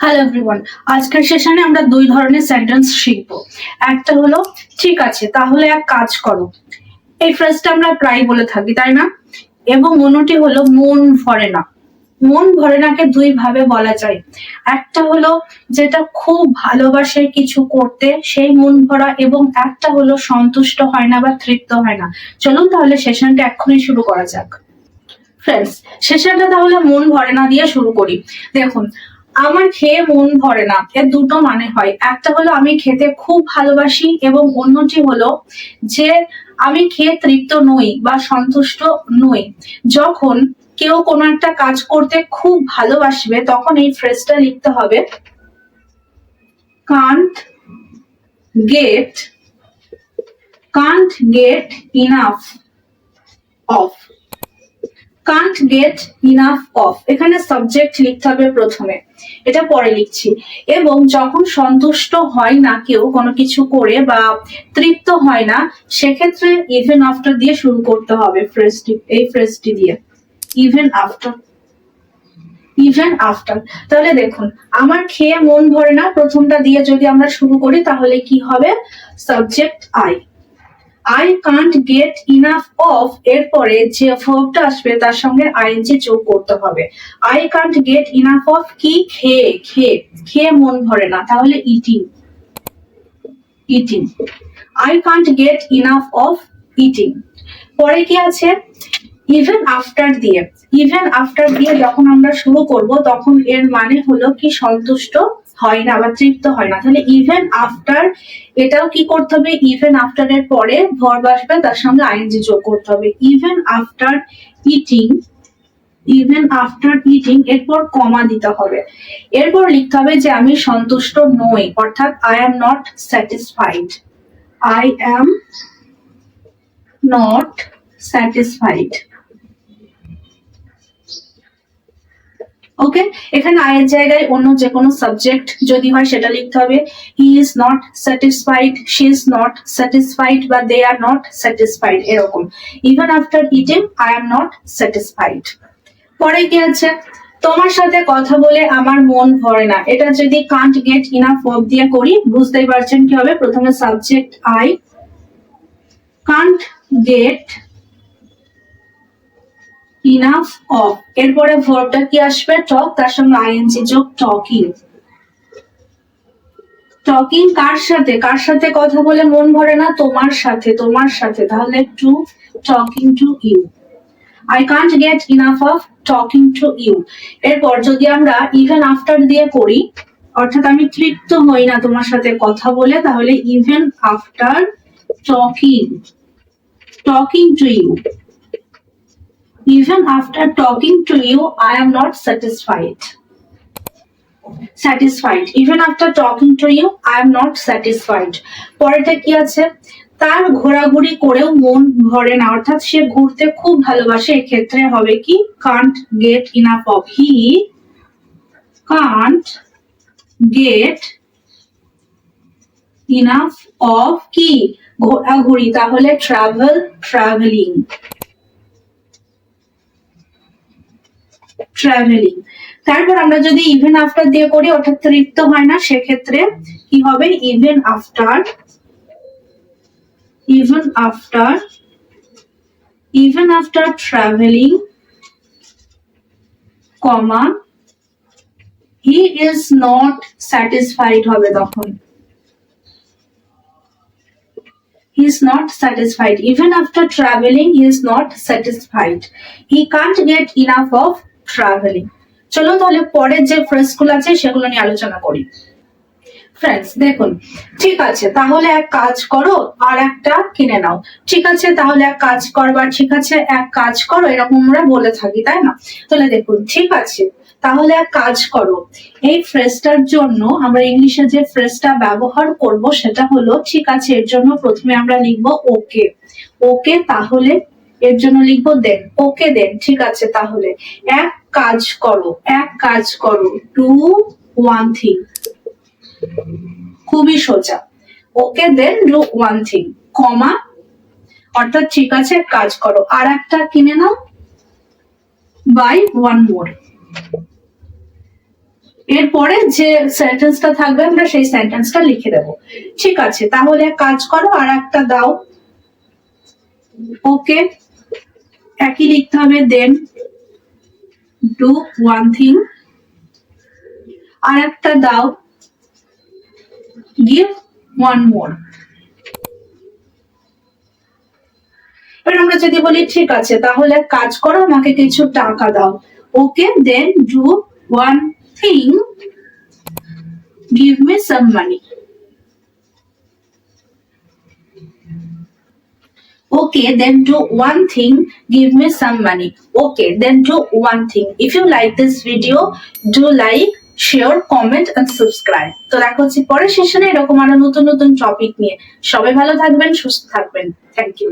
Hello everyone আজকের সেশনে আমরা দুই ধরনের সেন্টেন্স শিখব। একটা হলো, ঠিক আছে, তাহলে এক কাজ করো। এই ফ্রেজটা আমরা প্রায় বলে থাকি, তাই না? এবং অন্যটি হলো, মন ভরে না। মন ভরে নাকে দুই ভাবে বলা যায়। একটা হলো, যেটা খুব ভালোবাসে কিছু করতে, সেই মন ভরা, এবং একটা হলো, সন্তুষ্ট হয় না বা তৃপ্ত হয় না। চলুন তাহলে সেশনটা এক্ষুনি শুরু করা যাক। ফ্রেন্ডস সেশনটা তাহলে মন ভরে না দিয়ে শুরু করি। দেখুন আমার খেয়ে মন ভরে না। এর দুটো মানে হয়। একটা হলো আমি খেতে খুব ভালোবাসি এবং অন্যটি হলো যে আমি খেয়ে তৃপ্ত নই বা সন্তুষ্ট নই। যখন কেউ কোনো একটা কাজ করতে খুব ভালোবাসবে, তখন এই ফ্রেজটা লিখতে হবে can't get can't get enough of can't get enough of এখানে সাবজেক্ট লিখতে হবে প্রথমে। এটা পরে লিখছি। এবং যখন সন্তুষ্ট হয় না কেউ, কোনো কিছু করে বা তৃপ্ত হয় না, সেক্ষেত্রে ইভেন আফটার দিয়ে শুরু করতে হবে ফ্রেজটি এই ফ্রেজটি দিয়ে। ইভেন আফটার ইভেন আফটার তাহলে দেখুন, আমার খেয়ে মন ভরে না, প্রথমটা দিয়ে যদি আমরা শুরু করি, তাহলে কি হবে? Subject I I can't get enough of এরপরে যে ভার্বটা আসবে, তার সঙ্গে আইএনজি যোগ করতে হবে। I can't get enough of কি? খেয়ে খেয়ে খেয়ে মন ভরে না, তাহলে eating eating I can't get enough of eating পরে কি আছে? ইভেন আফটার দিয়ে। ইভেন আফটার দিয়ে যখন আমরা শুরু করব, তখন এর মানে হলো কি সন্তুষ্ট হয় না বা তৃপ্ত হয় না। তাহলে ইভেন আফটার এটাও কি করতে হবে? ইভেন আফটার এর পরে ভার্ব আসবে, তার সঙ্গে আইএনজি যোগ করতে হবে। Even after eating even after eating এরপর কমা দিতে হবে। এরপর লিখতে হবে যে আমি সন্তুষ্ট নই, অর্থাৎ I am not satisfied I am not satisfied okay এখানে আয়ের জায়গায় অন্য যে কোনো সাবজেক্ট যদি হয় সেটা লিখতে হবে। He is not satisfied she is not satisfied বা দে আর নট স্যাটিসফাইড এরকম। Even after eating I am not satisfied পরে কি আছে? তোমার সাথে কথা বলে আমার মন ভরে না। এটা যদি কান্ট গেট ইনাফ অফ দিয়ে করি, বুঝতেই পারছেন কি হবে? প্রথমে subject I can't get enough of এরপরে ভার্বটা কি আসবে? টক তার সঙ্গে আইএনজি যোগ টকিং টকিং কার সাথে? কার সাথে কথা বলে মন ভরে না? তোমার সাথে তোমার সাথে। তাহলে to talking to you I can't get enough of talking to you এরপর যদি আমরা ইভেন আফটার দিয়ে করি, অর্থাৎ আমি তৃপ্ত হই না তোমার সাথে কথা বলে, তাহলে even after talking talking to you even after talking to you i am not satisfied satisfied even after talking to you i am not satisfied পরেরটা কি আছে তার ঘোরাঘুরি করেও মন ভরে না অর্থাৎ সে ঘুরতে খুব ভালোবাসে এক্ষেত্রে হবে কি can't get enough of he can't get enough of কি ঘোরাঘুরি তাহলে ট্রাভেল ট্রাভেলিং ট্রাভেলিং তারপর আমরা যদি ইভেন আফটার দিয়ে করি, অর্থাৎ তৃপ্ত হয় না, সেক্ষেত্রে কি হবে? Even after even after even after travelling comma he is not satisfied হবে তখন। He is not satisfied. Even after traveling, he is not satisfied. He can't get enough of travelling চলো তাহলে পরের যে ফ্রেজগুলো আছে, সেগুলো নিয়ে আলোচনা করি। ফ্রেন্ডস দেখুন, ঠিক আছে, তাহলে এক কাজ করো আর একটা কিনে নাও। ঠিক আছে, তাহলে এক কাজ করবার, ঠিক আছে, এক কাজ করো, এরকম আমরা বলে থাকি, তাই না? তাহলে দেখুন, ঠিক আছে, তাহলে এক কাজ করো। এই ফ্রেজটার জন্য আমরা ইংলিশে যে ফ্রেজটা ব্যবহার করব, সেটা হলো, ঠিক আছে, এর জন্য প্রথমে আমরা লিখব ওকে ওকে তাহলে এর জন্য লিখব দেন। ওকে দেন, ঠিক আছে, তাহলে। এক কাজ করো, এক কাজ করো ডু ওয়ান থিং খুবই সোজা। Okay then do one thing comma অর্থাৎ ঠিক আছে কাজ করো। আর একটা কিনে নাও বাই ওয়ান মোর এরপরে যে সেন্টেন্সটা থাকবে, আমরা সেই সেন্টেন্সটা লিখে দেব। ঠিক আছে, তাহলে কাজ করো, আর একটা দাও। ওকে, একই লিখতে হবে দেন ডু ওয়ান থিং আর একটা দাও। গিভ ওয়ান মোর এবার আমরা যদি বলি, ঠিক আছে, তাহলে কাজ করো, আমাকে কিছু টাকা দাও। Okay then do one thing give me some money Okay, then do one thing, give me some money. Okay, then do one thing. If you like this video, do like, share, comment and subscribe. তো দেখা হচ্ছে পরের সেশনে এরকম আরও নতুন নতুন topic নিয়ে সবাই ভালো থাকবেন সুস্থ থাকবেন থ্যাংক ইউ